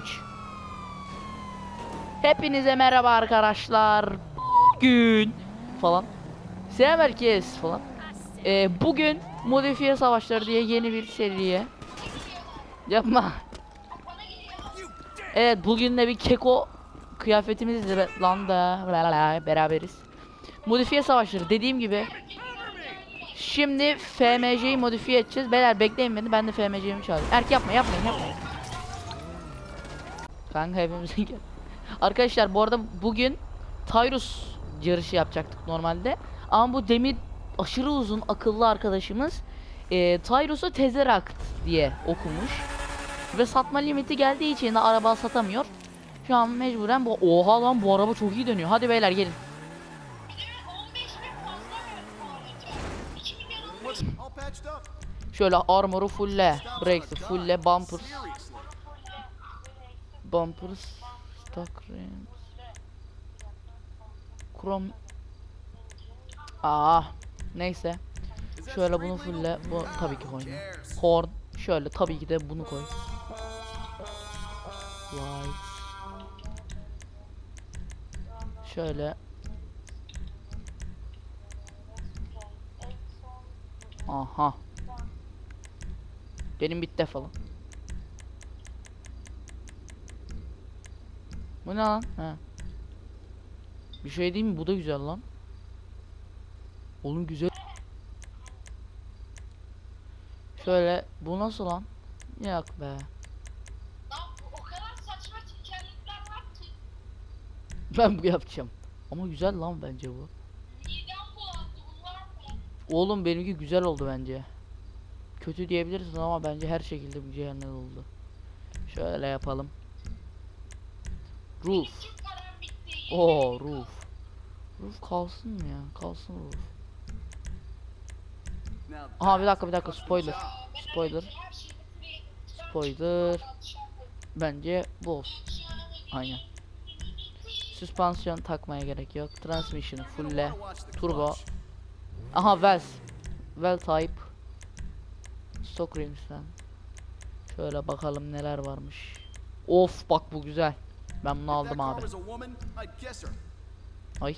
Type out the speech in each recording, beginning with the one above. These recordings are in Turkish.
3 Hepinize merhaba arkadaşlar. Bugün falan. Selam herkes falan. Ee, bugün modifiye savaşları diye yeni bir seriye. Yapma. Evet bugün de bir keko kıyafetimizle lan da beraberiz. Modifiye savaşları dediğim gibi. Şimdi FMC'yi modifiye edeceğiz. Beyler bekleyin beni ben de FMC'mi çağırayım. Erk yapma yapmayın yapmayın. Kanka hepimizin gel. Arkadaşlar bu arada bugün Tyrus yarışı yapacaktık normalde. Ama bu demir aşırı uzun akıllı arkadaşımız e, Tyrus'u Tezeract diye okumuş. Ve satma limiti geldiği için de araba satamıyor. Şu an mecburen bu oha lan bu araba çok iyi dönüyor. Hadi beyler gelin. Şöyle armoru fulle, brakes'i fulle, bumpers, Bumpers, stock rims, krom. Aa, neyse. Şöyle bunu fulle, bu tabii ki cares? Horn, şöyle tabii ki de bunu koy. Lights. Şöyle. Aha. Benim bitti falan. Bu ne lan? He. Bir şey değil mi? Bu da güzel lan. Oğlum güzel. Şöyle bu nasıl lan? Yok be. Lan o kadar saçma tekerlekler var ki Ben bu yapacağım. Ama güzel lan bence bu. Oğlum benimki güzel oldu bence. Kötü diyebilirsin ama bence her şekilde mükemmel oldu. Şöyle yapalım. Roof. Oo roof. Roof kalsın mı ya? Kalsın roof. Aha bir dakika bir dakika spoiler. Spoiler. Spoiler. Bence bu olsun. Aynen. Süspansiyon takmaya gerek yok. Transmission'ı fulle. Turbo. Aha Wells. Well type. Stock rims'ten. Şöyle bakalım neler varmış. Of bak bu güzel. Ben bunu aldım abi. Ay.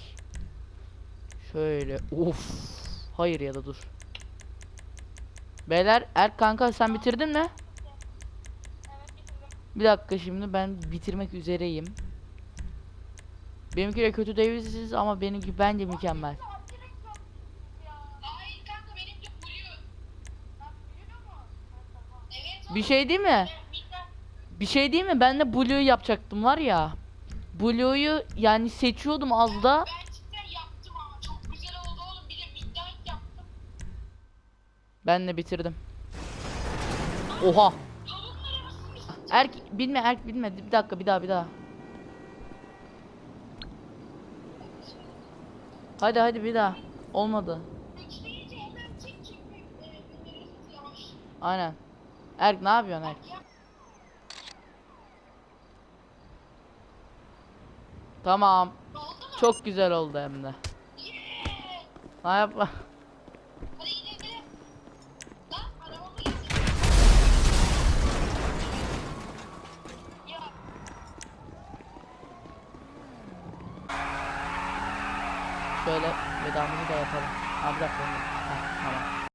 Şöyle. Of. Hayır ya da dur. Beyler Erk kanka sen bitirdin mi? Bir dakika şimdi ben bitirmek üzereyim. Benimki de kötü değilsiz ama benimki bence mükemmel. Bir şey değil mi? Bir şey değil mi? Ben de Blue'yu yapacaktım var ya. Blue'yu yani seçiyordum az da. Ben cidden yaptım ama çok güzel oldu oğlum. Bir de yaptım. Ben de bitirdim. Oha. Erk bilme Erk bilme. Bir dakika bir daha bir daha. Hadi hadi bir daha. Olmadı. Aynen. Erk ne yapıyorsun Erk? Tamam. Çok güzel oldu hem de. Ne yapma. Şöyle vedamızı da yapalım. Ha bir dakika. Ha, tamam.